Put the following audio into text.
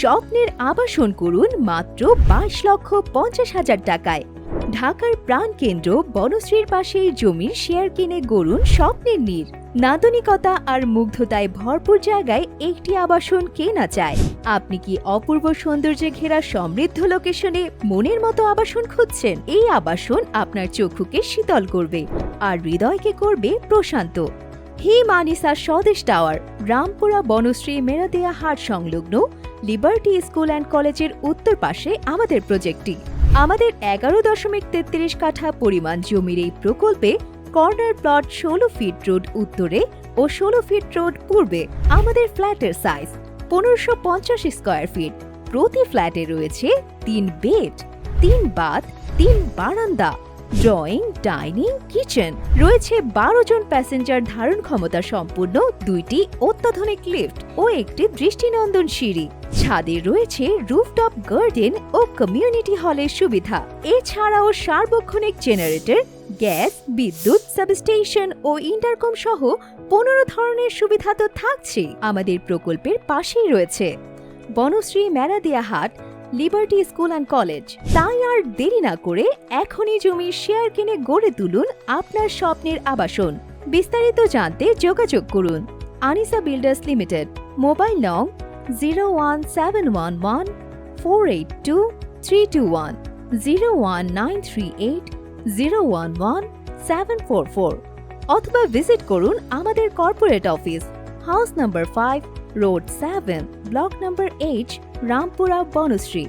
স্বপ্নের আবাসন করুন মাত্র বাইশ লক্ষ পঞ্চাশ হাজার টাকায়। ঢাকার প্রাণকেন্দ্র বনশ্রীর পাশে জমির শেয়ার কিনে গড়ুন স্বপ্নের নীর। নান্দনিকতা আর মুগ্ধতায় ভরপুর জায়গায় একটি আবাসন কেনা চায়? আপনি কি অপূর্ব সৌন্দর্যে ঘেরা সমৃদ্ধ লোকেশনে মনের মতো আবাসন খুঁজছেন? এই আবাসন আপনার চক্ষুকে শীতল করবে আর হৃদয়কে করবে প্রশান্ত। হিম আনিসা স্বদেশ টাওয়ার, রামপুরা বনশ্রী মেরাদিয়া হাট সংলগ্ন লিবার্টি স্কুল অ্যান্ড কলেজের উত্তর পাশে আমাদের প্রজেক্টটি আমাদের এগারো দশমিক তেত্রিশ কাঠা পরিমাণ জমির এই প্রকল্পে কর্নার প্লট ষোলো ফিট রোড উত্তরে ও ষোলো ফিট রোড পূর্বে আমাদের ফ্ল্যাটের সাইজ পনেরোশো পঞ্চাশ স্কোয়ার ফিট প্রতি ফ্ল্যাটে রয়েছে তিন বেড তিন বাথ তিন বারান্দা। ড্রয়িং, ডাইনিং, কিচেন রয়েছে বারো জন প্যাসেঞ্জার ধারণ ক্ষমতা সম্পূর্ণ দুইটি অত্যাধুনিক লিফট ও একটি দৃষ্টিনন্দন সিঁড়ি। ছাদে রয়েছে রুফটপ গার্ডেন ও কমিউনিটি হলের সুবিধা। এছাড়াও সার্বক্ষণিক জেনারেটর, গ্যাস, বিদ্যুৎ, সাবস্টেশন ও ইন্টারকম সহ পনেরো ধরনের সুবিধা তো থাকছেই আমাদের প্রকল্পের পাশেই রয়েছে। বনশ্রী মেরাদিয়া হাট, লিবার্টি স্কুল অ্যান্ড কলেজ। তাই আর দেরি না করে এখনই জমির শেয়ার কিনে গড়ে তুলুন আপনার স্বপ্নের আবাসন। বিস্তারিত জানতে যোগাযোগ করুন। আনিসা বিল্ডার্স লিমিটেড, মোবাইল নং zero one seven one one four eight two three two one, zero one nine three eight, zero one one seven four four, অথবা ভিজিট করুন আমাদের corporate office, house number five, road seven, block number eight, Rampura, Banasree.